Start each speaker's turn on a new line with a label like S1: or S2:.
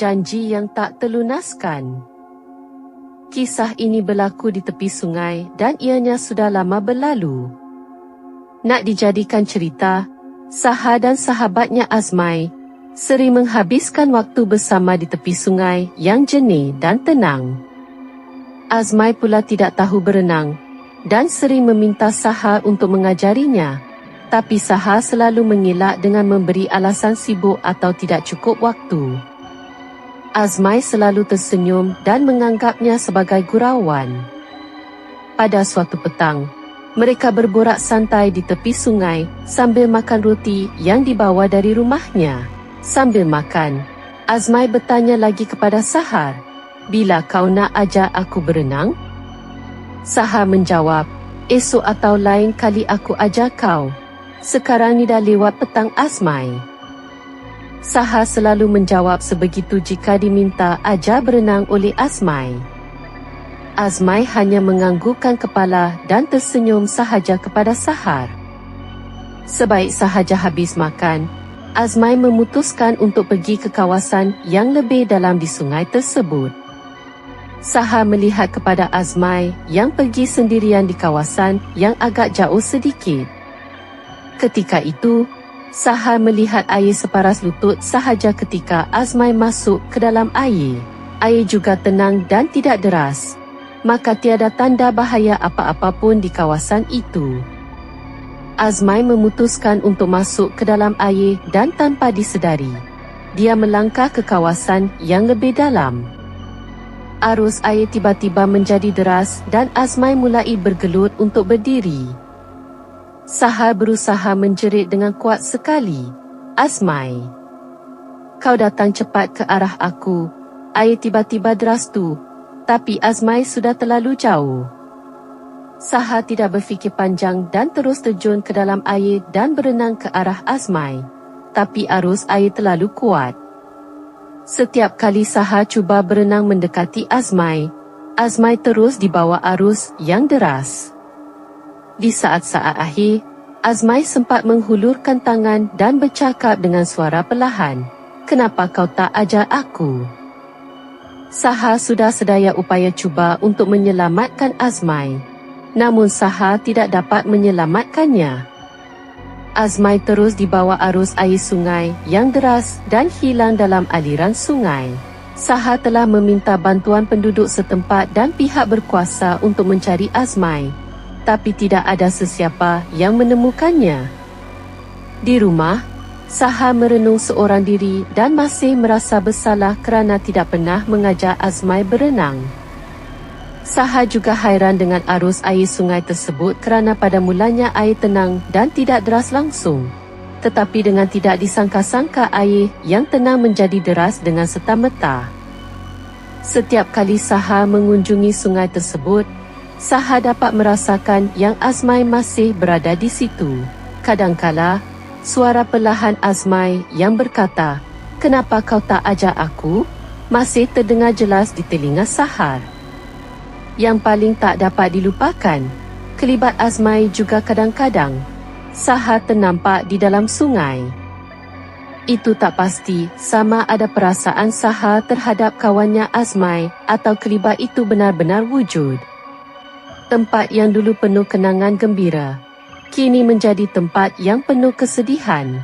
S1: janji yang tak terlunaskan. Kisah ini berlaku di tepi sungai dan ianya sudah lama berlalu. Nak dijadikan cerita, Saha dan sahabatnya Azmai sering menghabiskan waktu bersama di tepi sungai yang jernih dan tenang. Azmai pula tidak tahu berenang dan sering meminta Saha untuk mengajarinya, tapi Saha selalu mengelak dengan memberi alasan sibuk atau tidak cukup waktu. Azmai selalu tersenyum dan menganggapnya sebagai gurauan. Pada suatu petang, mereka berborak santai di tepi sungai sambil makan roti yang dibawa dari rumahnya. Sambil makan, Azmai bertanya lagi kepada Sahar, Bila kau nak ajak aku berenang? Sahar menjawab, Esok atau lain kali aku ajak kau. Sekarang ni dah lewat petang Azmai. Sahar selalu menjawab sebegitu jika diminta ajar berenang oleh Azmai. Azmai hanya menganggukkan kepala dan tersenyum sahaja kepada Sahar. Sebaik sahaja habis makan, Azmai memutuskan untuk pergi ke kawasan yang lebih dalam di sungai tersebut. Sahar melihat kepada Azmai yang pergi sendirian di kawasan yang agak jauh sedikit. Ketika itu, Sahar melihat air separas lutut sahaja ketika Azmai masuk ke dalam air. Air juga tenang dan tidak deras maka tiada tanda bahaya apa-apa pun di kawasan itu. Azmai memutuskan untuk masuk ke dalam air dan tanpa disedari, dia melangkah ke kawasan yang lebih dalam. Arus air tiba-tiba menjadi deras dan Azmai mulai bergelut untuk berdiri. Sahar berusaha menjerit dengan kuat sekali. Azmai, kau datang cepat ke arah aku. Air tiba-tiba deras tu, tapi Azmai sudah terlalu jauh. Saha tidak berfikir panjang dan terus terjun ke dalam air dan berenang ke arah Azmai. Tapi arus air terlalu kuat. Setiap kali Saha cuba berenang mendekati Azmai, Azmai terus dibawa arus yang deras. Di saat-saat akhir, Azmai sempat menghulurkan tangan dan bercakap dengan suara perlahan. Kenapa kau tak ajar aku? Saha sudah sedaya upaya cuba untuk menyelamatkan Azmai. Namun Saha tidak dapat menyelamatkannya. Azmai terus dibawa arus air sungai yang deras dan hilang dalam aliran sungai. Saha telah meminta bantuan penduduk setempat dan pihak berkuasa untuk mencari Azmai. Tapi tidak ada sesiapa yang menemukannya. Di rumah, Saha merenung seorang diri dan masih merasa bersalah kerana tidak pernah mengajar Azmai berenang. Saha juga hairan dengan arus air sungai tersebut kerana pada mulanya air tenang dan tidak deras langsung. Tetapi dengan tidak disangka-sangka air yang tenang menjadi deras dengan serta-merta. Setiap kali Saha mengunjungi sungai tersebut, Saha dapat merasakan yang Azmai masih berada di situ. Kadangkala, Suara perlahan Azmai yang berkata, Kenapa kau tak ajak aku? Masih terdengar jelas di telinga Sahar. Yang paling tak dapat dilupakan, kelibat Azmai juga kadang-kadang Sahar ternampak di dalam sungai. Itu tak pasti sama ada perasaan Sahar terhadap kawannya Azmai atau kelibat itu benar-benar wujud. Tempat yang dulu penuh kenangan gembira, kini menjadi tempat yang penuh kesedihan.